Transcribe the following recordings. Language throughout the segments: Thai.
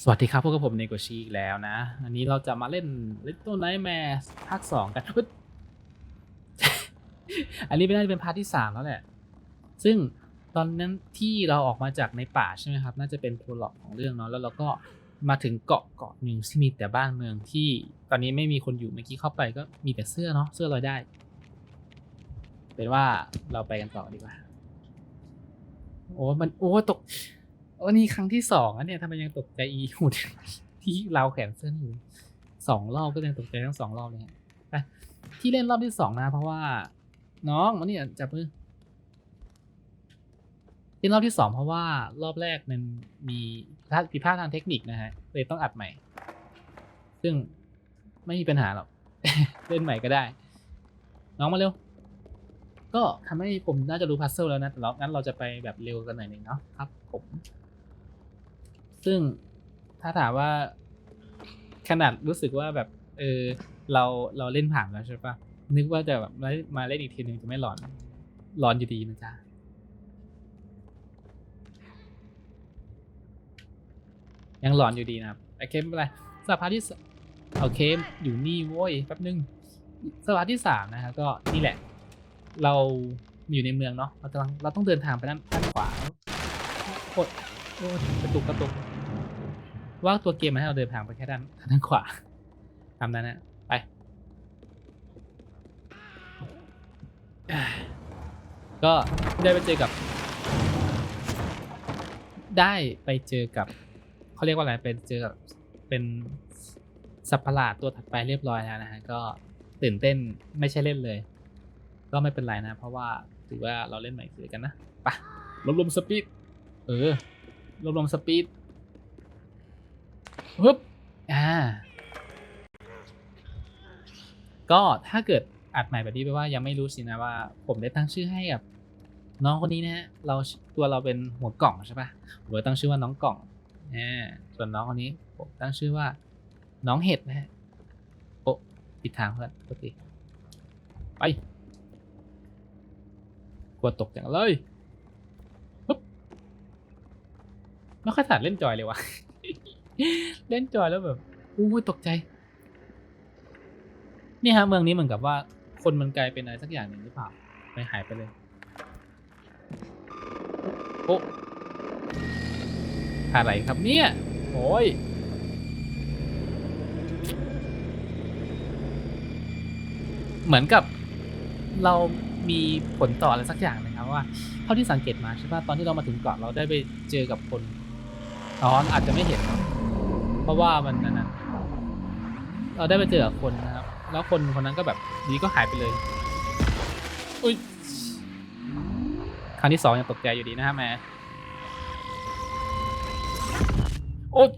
สวัสดีครับพวกกับผมเนโกชีอีกแล้วนะ อันนี้เราจะมาเล่น Little Nightmares ภาคสองกันอุ๊ยอันนี้เป็นน่าจะเป็นพาร์ทที่สามแล้วแหละ ซึ่งตอนนั้นที่เราออกมาจากในป่าใช่ไหมครับ น่าจะเป็นโพลล็อกของเรื่องเนาะแล้วเราก็มาถึงเกาะเกาะหนึ่งที่มีแต่บ้านเมืองที่ตอนนี้ไม่มีคนอยู่เมื่อกี้เข้าไปก็มีแต่เสื้อเนาะเสื้อลอยได้ เป็นว่าเราไปกันต่อดีกว่า โอ้มันโอ้ตก โอ้นี่ครั้งที่สองอะเนี่ยทำไมยังตกใจอีหุ่นที่เราแขนเสื้ออยู่สองรอบก็ยังตกใจทั้งสองรอบเลยฮะไปที่เล่นรอบที่สองนะ เพราะว่า น้องมาเนี่ยจับมือเล่นรอบที่สองเพราะว่ารอบแรกมันมีผิดพลาดทางเทคนิคนะฮะเลยต้องอัดใหม่ ซึ่งไม่มีปัญหาหรอกเล่นใหม่ก็ได้ น้องมาเร็ว ก็ทำให้ผมน่าจะรู้พัซเซิลแล้วนะแต่เรางั้นเราจะไปแบบเร็วกันหน่อยหนึ่งเนาะครับผม ซึ่งถ้าถามว่าขนาดรู้สึกว่าแบบ เออ เราเราเล่นผ่านแล้วใช่ปะนึกว่าจะแบบมาเล่นอีกทีหนึ่งจะไม่หลอนหลอนอยู่ดีนะจ๊ะยังหลอนอยู่ดีนะครับโอเคไม่เป็นไรสภาพที่สโอเคอยู่นี่โว้ยแป๊บนึงสภาพที่สามนะครับก็นี่แหละ เราอยู่ในเมืองเนาะเราต้องเราต้องเดินทางไปด้านด้านขวาโอ้ยโอ้ยกระตุกกระตุก ว่าตัวเกมมันให้เราเดินทางไปแค่ด้านด้านขวาทำนั้นนะไปอ่าก็ได้ไปเจอกับ ได้ไปเจอกับเขาเรียกว่าอะไรเป็นเจอกับเป็นสัตว์ประหลาดตัวถัดไปเรียบร้อยแล้วนะฮะก็ตื่นเต้นไม่ใช่เล่นเลย ก็ไม่เป็นไรนะ เพราะว่าถือว่าเราเล่นใหม่คือกันนะไปะลดลมสปีดเออลดลมสปีด ปึ๊บอ่า ก็ถ้าเกิดอัดใหม่แบบนี้แปลว่ายังไม่รู้สินะว่า ผมได้ตั้งชื่อให้กับน้องคนนี้นะฮะเราตัวเราเป็นหัวกล่องใช่ปะผมตั้งชื่อว่าน้องกล่องอ่าส่วนน้องคนนี้ผมตั้งชื่อว่า น้องเห็ดนะฮะโอ้ปิดทางเพื่อนปกติไปกลัวตกจังเลยปึ๊บไม่ค่อยถนัดเล่นจอยเลยวะ เล่นจอยแล้วแบบอู้ตกใจ นี่ฮะเมืองนี้เหมือนกับว่า คนมันกลายเป็นอะไรสักอย่างหนึ่งหรือเปล่าไปหายไปเลยโอ้อะไรครับเนี่ยโอ้ยเหมือนกับเรามีผลต่ออะไรสักอย่างนะครับว่าเท่าที่สังเกตมาใช่ป่ะตอนที่เรามาถึงเกาะเราได้ไปเจอกับคนอ๋ออาจจะไม่เห็น เพราะว่ามันนั่นเราได้ไปเจอคนนะครับ แล้วคนคนนั้นก็แบบดีก็หายไปเลย อุ้ยครั้งที่สองยังตกใจอยู่ดีนะฮะแม่โอ๊ย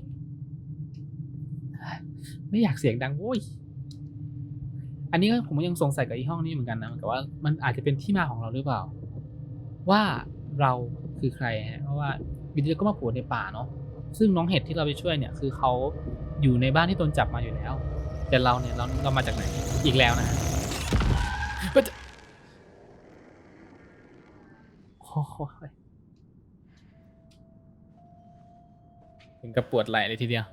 ไม่อยากเสียงดังโว้ยอันนี้ผมก็ยังสงสัยกับอีห้องนี้เหมือนกันนะเหมือนกับว่ามันอาจจะเป็นที่มาของเราหรือเปล่า ว่าเราคือใครฮะเพราะว่าวิดีโอก็มาผล่ในป่าเนาะ ซึ่งน้องเห็ดที่เราไปช่วยเนี่ยคือเขาอยู่ในบ้านที่โดนจับมาอยู่แล้ว แต่เราเนี่ยเราเรามาจากไหนอีกแล้วนะฮะก็จะโอ้โหถึงกับปวดไหล่เลยทีเดียว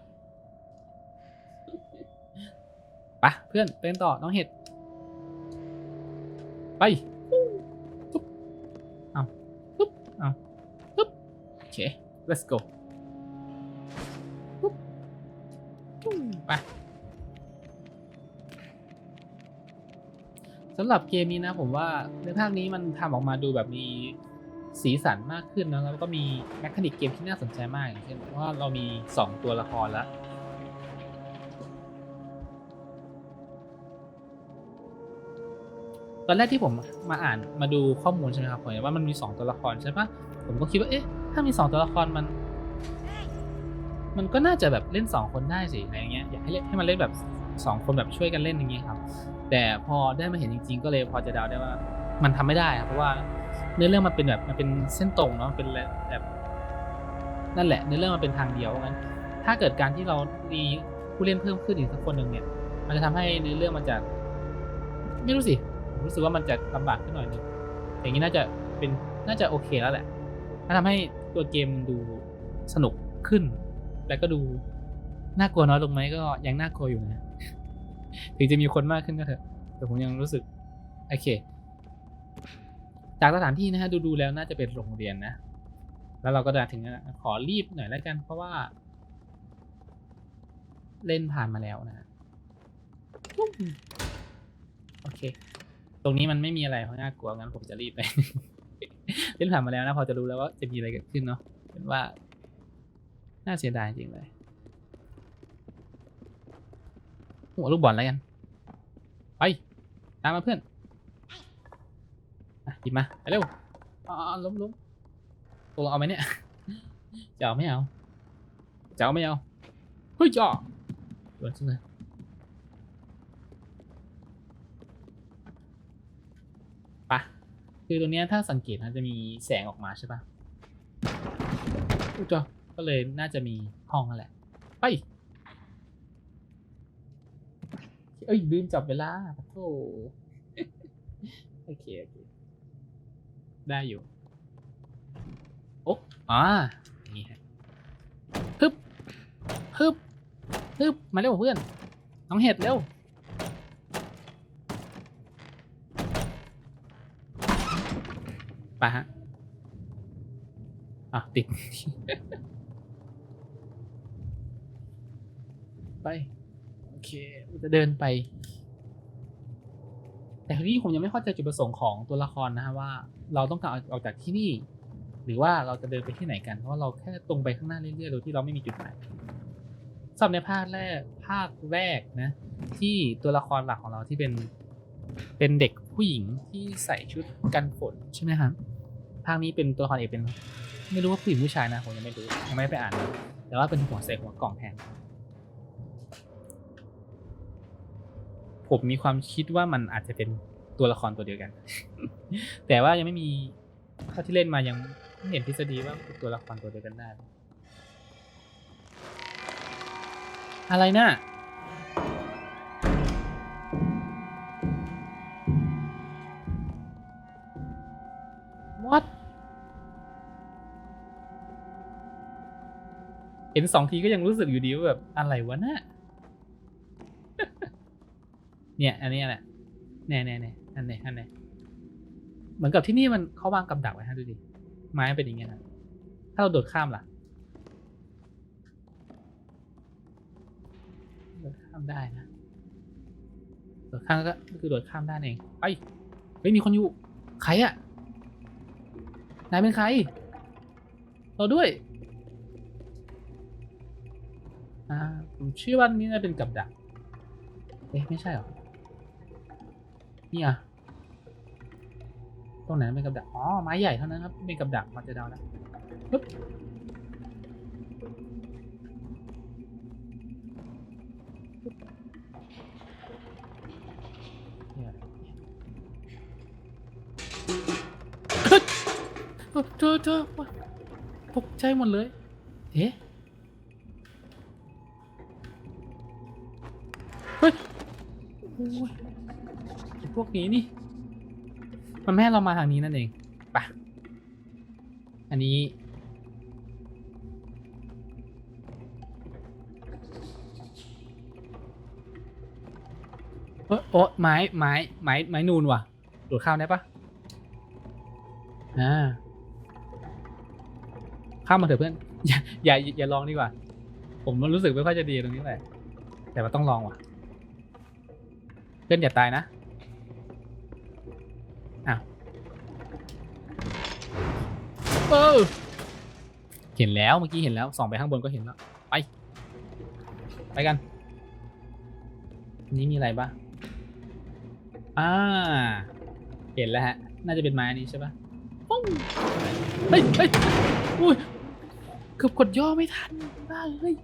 ไปะเพื่อนเป็นต่อน้องเห็ด ไปปุ๊บเอาปุ๊บเอาปุ๊บโอเค let's go ไปสำหรับเกมนี้นะผมว่าในภาคนี้มันทำออกมาดูแบบมีสีสันมากขึ้นนะแล้วก็มีแมคานิกเกมที่น่าสนใจมากอย่างเช่นว่าเรามี 2 ตัวละครแล้วตอนแรกที่ผมมาอ่านมาดูข้อมูลใช่ไหมครับผมว่ามันมี 2 ตัวละครใช่ปะผมก็คิดว่าเอ๊ะถ้ามี 2 ตัวละครมัน มันก็น่าจะแบบเล่น 2 คนได้สิอะไรเงี้ยอยากให้เล่นให้มันเล่นแบบ 2 คนแบบช่วยกันเล่นอย่างเงี้ยครับ แต่พอได้มาเห็นจริง ๆ ก็เลยพอจะเดาได้ว่ามันทำไม่ได้ครับเพราะว่าเนื้อเรื่องมันเป็นแบบมันเป็นเส้นตรงเนาะเป็นแบบนั่นแหละเนื้อเรื่องมันเป็นทางเดียวงั้น ถ้าเกิดการที่เรามีผู้เล่นเพิ่มขึ้นอีกสักคนหนึ่งเนี่ย มันจะทำให้เนื้อเรื่องมันจะไม่รู้สิผมรู้สึกว่ามันจะลำบากขึ้นหน่อยนึงอย่างนี้น่าจะเป็นน่าจะโอเคแล้วแหละถ้าทำให้ตัวเกมดูสนุกขึ้น แล้วก็ดูน่ากลัวน้อยลงไหมก็ยังน่ากลัวอยู่นะ ถึงจะมีคนมากขึ้นก็เถอะ แต่ผมยังรู้สึก โอเค จากสถานที่นะฮะดูดูๆแล้วน่าจะเป็นโรงเรียนนะ แล้วเราก็จะถึงขอรีบหน่อยแล้วกัน เพราะว่า เล่นผ่านมาแล้วนะฮะโอเค ตรงนี้มันไม่มีอะไรเพราะน่ากลัวงั้นผมจะรีบไป เล่นผ่านมาแล้วนะพอจะรู้แล้วว่าจะมีอะไรเกิดขึ้นเนาะเป็นว่า น่าเสียดายจริงเลยหัวลูกบอลแล้วกัน ไป ตามมาเพื่อนหยิบมา ไปเร็วอ๋ออ๋อล้มล้มตกลงเอาไหมเนี่ย จะเอาไม่เอา จะเอาไม่เอา เฮ้ยจ่อโดนจังเลยปะคือตรงเนี้ยถ้าสังเกตนะจะมีแสงออกมาใช่ปะอุ้ยจ่อ ก็เลยน่าจะมีห้องนั่นแหละไปเอ้ยลืมจับเวลาปะโถโอเคโอเค ได้อยู่โอ้อ่านี่ฮะฮึบฮึบฮึบมาเร็วเพื่อน น้องเห็ดเร็ว ไปฮะ อะ ติด ไป โอเคจะเดินไป แต่ทีนี้ผมยังไม่เข้าใจจุดประสงค์ของตัวละครนะฮะว่า เราต้องการออกจากที่นี่ หรือว่าเราจะเดินไปที่ไหนกัน เพราะาเราแค่ตรงไปข้างหน้าเรื่อยๆโดยที่เราไม่มีจุดหมายสำหรับในภาคแรกภาคแรกนะ ที่ตัวละครหลักของเราที่เป็นเป็นเด็กผู้หญิงที่ใส่ชุดกันฝนใช่ไหมครับภาคนี้เป็นตัวละครเอกเป็น ไม่รู้ว่าผู้หญิงผู้ชายนะผมยังไม่รู้ยังไม่ไปอ่านเลยแต่ว่าเป็นหัวใส่หัวกล่องแทน ผมมีความคิดว่ามันอาจจะเป็นตัวละครตัวเดียวกัน แต่ว่ายังไม่มีเท่าที่เล่นมายังไม่เห็นทฤษฎีว่าเป็นตัวละครตัวเดียวกันได้ อะไรนะ่ะวัดเห็นสองทีก็ยังรู้สึกอยู่ดีว่าแบบอะไรวะน่ะ เนี่ยอันนี้แหละแน่แน่แน่อันไหนอันไหนเหมือนกับที่นี่มันเขาวางกับดักไว้ฮะดูดิไม้เป็นอย่างเงี้ยนะถ้าเราโดดข้ามล่ะโดดข้ามได้นะโดดข้ามก็คือโดดข้ามได้เองไปเฮ้ยมีคนอยู่ใครอะนายเป็นใครเราด้วยอ่าผมเชื่อว่านี่น่าเป็นกับดักเอ๊ะไม่ใช่หรอ นี่อะตรงไหนเป็นกับดัก อ๋อ ไม้ใหญ่เท่านั้นครับเป็นกับดักมันจะดาแล้วปึ๊บเนี่ยเฮ้ยเธอเธอตกใจหมดเลย เอ๊ะเฮ้ยโอ้ย พวกนี้นี่ มันไม่ให้เรามาทางนี้นั่นเองไปะอันนี้เออโอ้ไม้ไม้ไม้ไม้นูนว่ะโดดข้ามได้ปะอ่าข้ามมาเถอะเพื่อน อย่าอย่าอย่าลองดีกว่า ผมมันรู้สึกไม่ค่อยจะดีตรงนี้แหละแต่ว่าต้องลองว่ะ เพื่อนอย่าตายนะ อ้าว เออเห็นแล้วเมื่อกี้เห็นแล้วส่องไปข้างบนก็เห็นแล้ว ไป ไปกันอันนี้มีอะไรบ้างอ่า เห็นแล้วฮะ น่าจะเป็นไม้นี้ใช่ปะปุ้งเฮ้ยเฮ้ยอุ้ยเกือบกดย่อไม่ทันบ้าเฮ้ย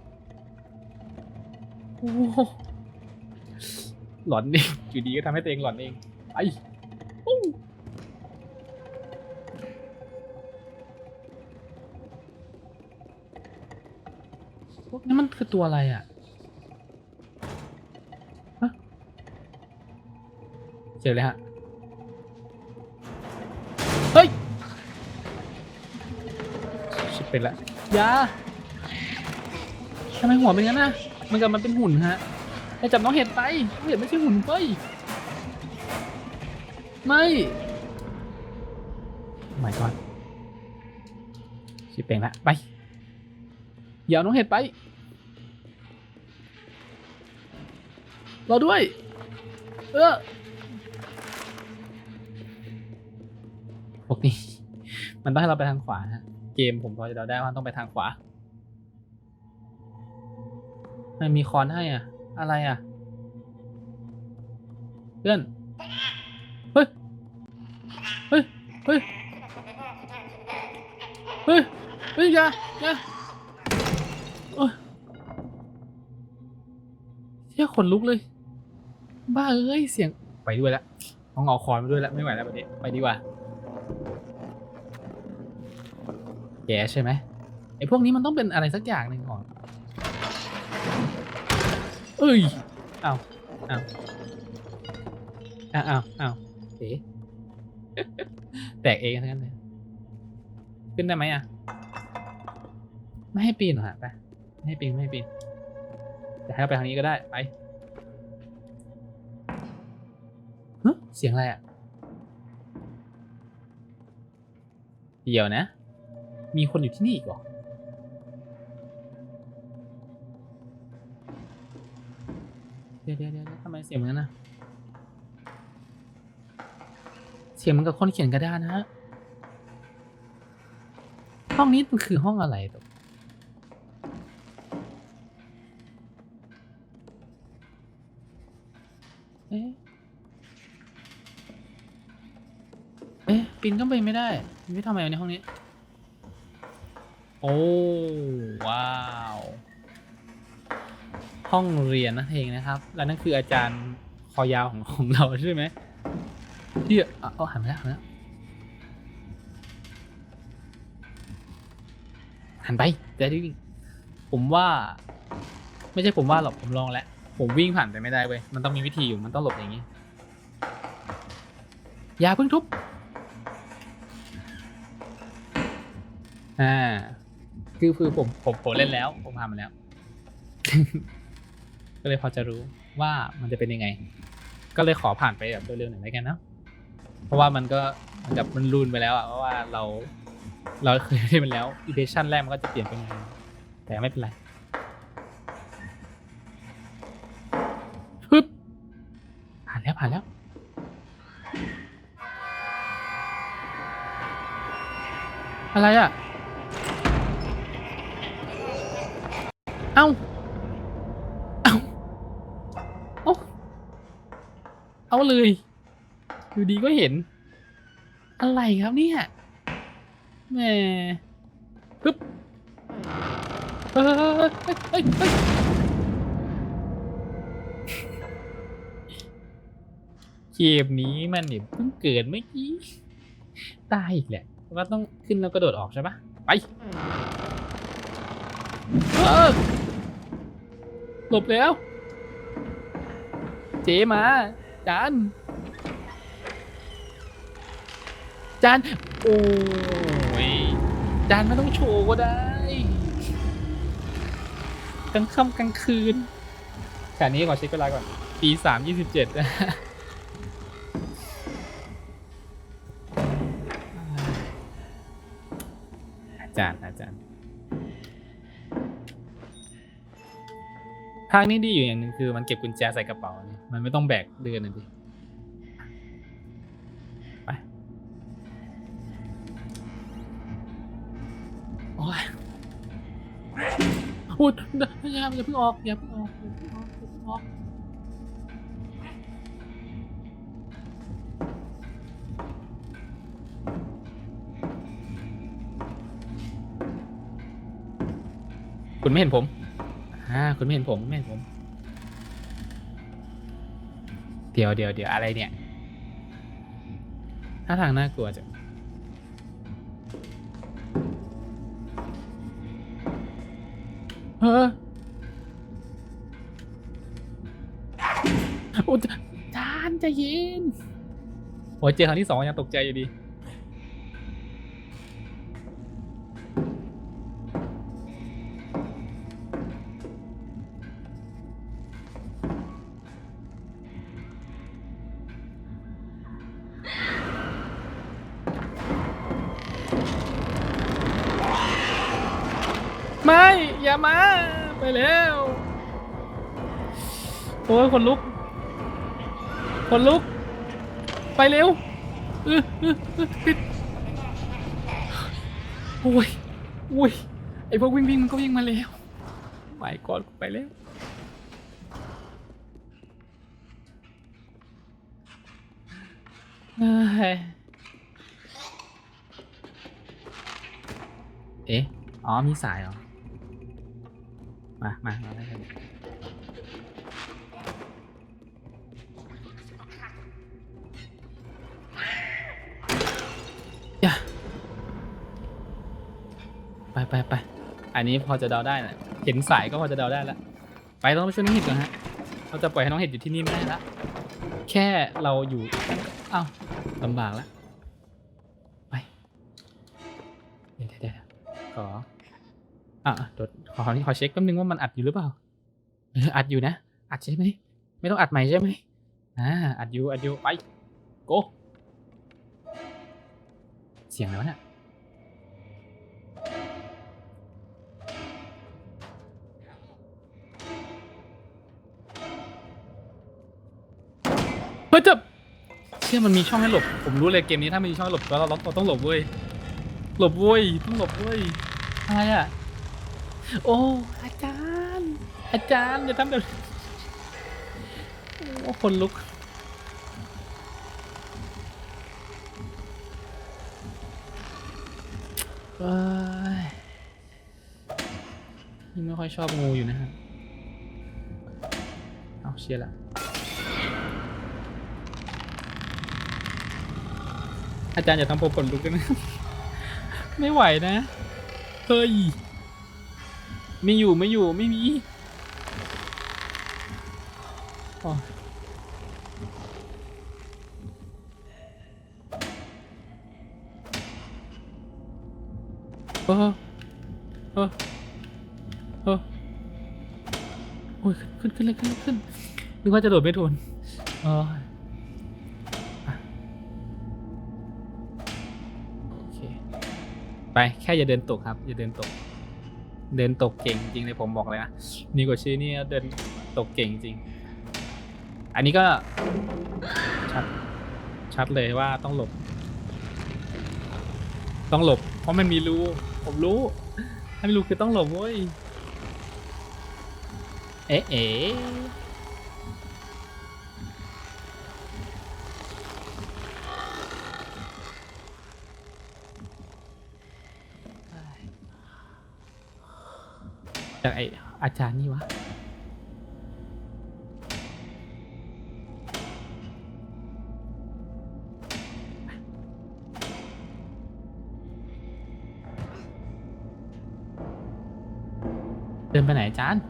โอ้โหหลอนเองอยู่ดีก็ทำให้ตัวเองหลอนเองไป นี้มันคือตัวอะไรอะฮะเจอเลยฮะ เฮ้ย ชิบเป็นละอยาทำไมหัวเป็นงั้นน่ะมันกับมันเป็นหุ่นฮะให้จับน้องเห็ดไปน้องเห็ดไม่ใช่หุ่นเฟ้ย ไม่ไม่ก่อนชิบเป่งละไปอย่าเอาน้องเห็ดไป รอด้วย เออพวกนี้ มันต้องให้เราไปทางขวาฮะ เกมผมพอจะเดาได้ว่าต้องไปทางขวา มันมีคอนให้อะ อะไรอะ เพื่อน เฮ้ย เฮ้ย เฮ้ย เฮ้ย เฮ้ยอย่าอย่าโอ้ยเชี่ยขนลุกเลย บ้าเอ้ยเสียงไปด้วยละต้องเอาคอนมาด้วยละไม่ไหวแล้วประเดี๋ยวไปดีกว่าแกใช่ไหมไอ้พวกนี้มันต้องเป็นอะไรสักอย่างหนึ่งก่อนเอ้ยเอาเอาเอาเอาเอาเอ๊แตกเองทั้งนั้นเลยขึ้นได้ไหมอะ ไม่ให้ปีนหรอฮะไปไม่ให้ปีนไม่ให้ปีนจะให้เราไปทางนี้ก็ได้ไป เสียงอะไรอะ เดี๋ยวนะ มีคนอยู่ที่นี่อีกเหรอ เดี๋ยวเดี๋ยวเดี๋ยวทำไมเสียงเหมือนกันนะเสียงเหมือนกับคนเขียนกระดานนะฮะ ห้องนี้มันคือห้องอะไรตัว ปีนก็ไปไม่ได้ไม่ทำไมในห้องนี้ โอ้ว้าว ห้องเรียนนั่นเองนะครับและนั่นคืออาจารย์คอยาวของของเราใช่ไหมที่เอาเอาหันมาแล้วหันมาแล้วหันไปจะได้วิ่งผมว่า ไม่ใช่ผมว่าหรอกผมลองแล้วผมวิ่งผ่านไปไม่ได้เว้ยมันต้องมีวิธีอยู่มันต้องหลบอย่างนี้อย่าเพิ่งทุบ อ่า คือคือผมผมผมเล่นแล้ว ผมทำมาแล้ว ก็เลยพอจะรู้ว่ามันจะเป็นยังไง ก็เลยขอผ่านไปแบบเร็วๆหน่อยแล้วกันเนอะเพราะว่ามันก็เหมือนกับมันรูนไปแล้วอะเพราะว่าเรา เราเคยเล่นมันแล้วอีเดชั่นแรกมันก็จะเปลี่ยนเป็นไงแต่ไม่เป็นไรฮึบผ่านแล้วผ่านแล้วอะไรอะ เอ้า เอ้า เอ้า เอาเลย อยู่ดีก็เห็น อะไรครับเนี่ย แหมปึ๊บเฮ้ยเฮ้ยเฮ้ยเกมนี้มันเนี่ยเพิ่งเกิดเมื่อกี้ตายอีกแหละว่าต้องขึ้นแล้วกระโดดออกใช่ปะไปเออ หลบแล้ว เจมาจานจานโอ้ยจานไม่ต้องโชว์ก็ได้กลางค่ำกลางคืนแค่นี้ขอเช็คเวลาก่อนปีสามยี่สิบเจ็ดอาจารย์ อาจารย์ภาคนี้ดีอยู่อย่างหนึ่งคือมันเก็บกุญแจใส่กระเป๋าเนี่ยมันไม่ต้องแบกเดินนะดิไปโอ้ยอุดอย่าอย่าเพิ่งออกอย่าเพิ่งออกอย่าเพิ่งออกอย่าเพิ่งออกคุณไม่เห็นผม อ่าคุณไม่เห็นผมไม่เห็นผม เดี๋ยวเดี๋ยวเดี๋ยวอะไรเนี่ยถ้าทางน่ากลัวจังเฮ้อโอ้จจานจเย็นโอ้เจอครั้งที่สองยังตกใจอยู่ดี ไม่ อย่ามา ไปแล้วโอ้ยคนลุก คนลุก ไปเร็วเออเออเอปิดโอ้ยโอ้ยไอพวกวิ่งวิ่งมันก็วิ่งมาแล้วไปก่อนไปแล้วเอ้ยเอ๊ะ อ๋อ มีสายเหรอ มามามาได้กันอย่าไปไปไปอันนี้พอจะเดาได้นะเห็นสายก็พอจะเดาได้แล้วไปต้องไปช่วยน้องเห็ดก่อนฮะเราจะปล่อยให้น้องเห็ดอยู่ที่นี่ไม่ได้ละแค่เราอยู่อ้าวลำบากแล้ว อะเดี๋ยวขอขอเช็คแป๊บนึงว่ามันอัดอยู่หรือเปล่าอัดอยู่นะ อัดใช่ไหม ไม่ต้องอัดใหม่ใช่ไหมอ่า อัดอยู่ อัดอยู่ ไป โก เสียงอะไรวะเนี่ยเฮ้ยจะเชื่อมันมีช่องให้หลบ ผมรู้เลยเกมนี้ถ้ามันมีช่องให้หลบแล้วเราเราต้องหลบเว้ย หลบเว้ย ต้องหลบเว้ย อะไรอะ โอ้ อาจารย์ อาจารย์อย่าทำแบบโอ้คนลุกเอ้ยยังไม่ค่อยชอบงูอยู่นะฮะ เอาเชียร์ละอาจารย์อย่าทำผมขนลุกกันนะ ไม่ไหวนะ เฮ้ย ไม่อยู่ไม่อยู่ไม่มีอ๋อเออเออเออโอ้ยขึ้นขึ้นเลยขึ้นขึ้นนึกว่าจะโดดไม่ทนเอออะโอเค ไปแค่อย่าเดินตกครับ อย่าเดินตก เดินตกเก่งจริงเลยผมบอกเลยนะนี่กว่าชื่อนี่เดินตกเก่งจริง อันนี้ก็ชัดชัดเลยว่าต้องหลบ ต้องหลบ เพราะมันมีรูผมรู้ถ้ามีรูคือต้องหลบเว้ยเอ๊ะเอ๊ะ จากไออาจารย์นี่วะ เดินไปไหนอาจารย์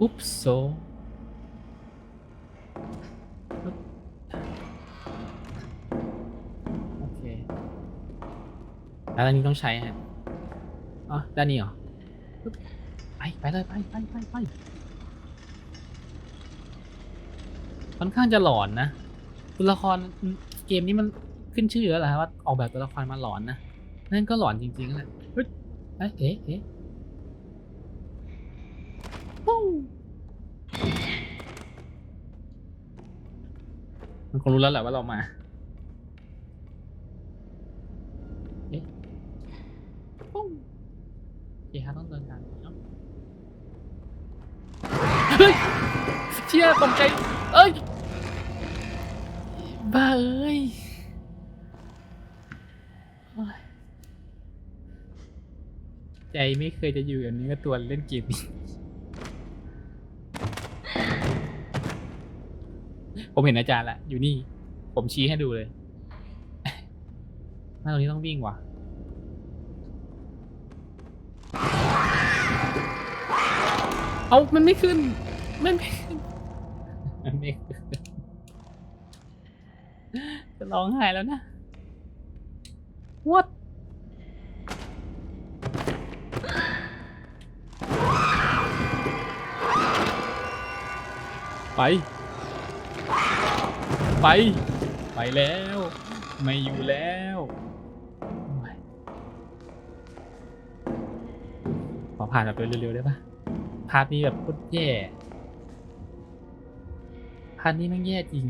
อุ๊บโซ แล้วอันนี้ต้องใช้ฮะอ๋อด้านนี้เหรอไปไปเลยไปไปไปไปค่อนข้างจะหลอนนะตัวละครเกมนี้มันขึ้นชื่อแล้วแหละว่าออกแบบตัวละครมาหลอนนะนั่นก็หลอนจริงๆแหละเฮ้ยเอ๊ะเอ๊ะเอ๊ะปู้มันคงรู้แล้วแหละว่าเรามา เอ๊ะปู้โอเคครับต้องเดินทางเนาะเฮ้ยเชี่ย ตกใจ เอ้ย บ้าเอ้ยโอ๊ยใจไม่เคยจะอยู่อย่างนี้ก็ตัวเล่นเกมนี้ผมเห็นอาจารย์ละ อยู่นี่ ผมชี้ให้ดูเลยหน้าตรงนี้ต้องวิ่งว่ะเอามันไม่ขึ้น มันไม่ขึ้น มันไม่ขึ้นจะร้องไห้แล้วนะ What ไป ไป ไปแล้ว ไม่อยู่แล้วขอผ่านแบบเร็วๆได้ปะพาร์ทนี้แบบโคตรแย่ พาร์ทนี้แม่งแย่จริง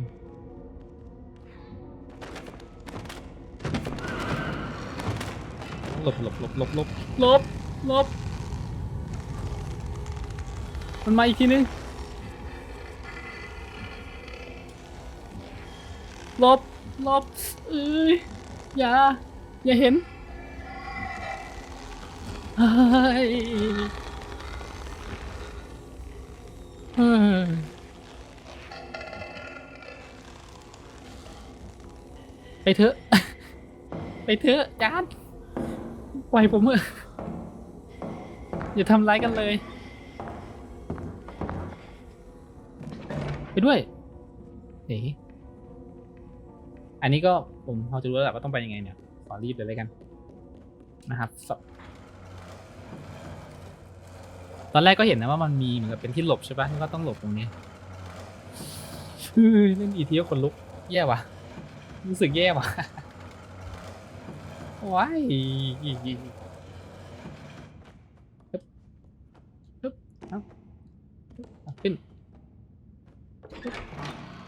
หลบหลบหลบหลบหลบหลบหลบมันมาอีกทีนึงหลบหลบเอ้ยอย่า อย่าเห็นเฮ้ยเฮ้ย เถอะ ไปเถอะจานปล่อยผมเถอะอย่าทำร้ายกันเลย ไปด้วยเอ๋อันนี้ก็ผมพอจะรู้แล้วแหละว่าต้องไปยังไงเนี่ย ขอรีบเลยเลยกัน นะครับตอนแรกก็เห็นนะว่ามันมีเหมือนกับเป็นที่หลบใช่ปะนี่ก็ต้องหลบตรงนี้เล่นอีทีก็คนลุก แย่ว่ะ รู้สึกแย่ว่ะว้ายฮึบฮึบเอาขึ้น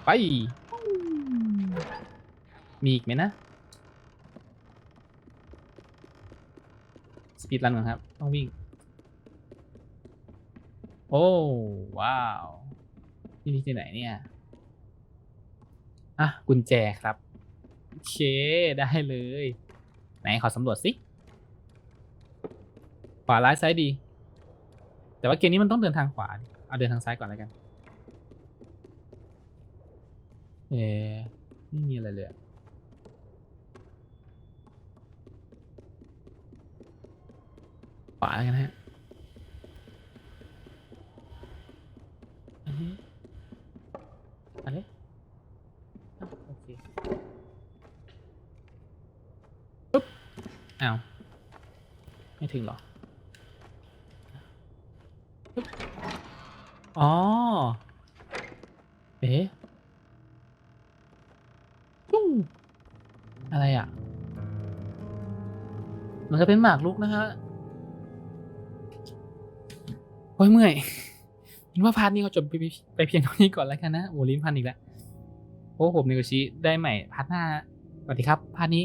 ไป มีอีกไหมนะ สปีดรันก่อนครับ ต้องวิ่ง โอ้ ว้าว ที่นี่ที่ไหนเนี่ย อะ กุญแจครับ เคได้เลย ไหนขอสำรวจสิขวาร้ายซ้ายดี แต่ว่าเกมนี้มันต้องเดินทางขวา เอาเดินทางซ้ายก่อนแล้วกัน เอ๊ไม่มีอะไรเลยขวาแล้วกันฮะอันนี้อันนี้อ้าวโอเคปุ๊บอ้าวไม่ ถึงเหรอปุ๊บอ๋อ เอ๊ะจุ้งอะไรอะ มันจะเป็นหมากรุกนะฮะโอ้ยเมื่อยคิดว่าพาร์ทนี้ก็จบไปไปเพียงเท่านี้ก่อนแล้วกันนะ โอ้ลิ้นพันอีกแล้ว โอ้ผมนิโกชิได้ใหม่พาร์ทหน้าสวัสดีครับ พาร์ทนี้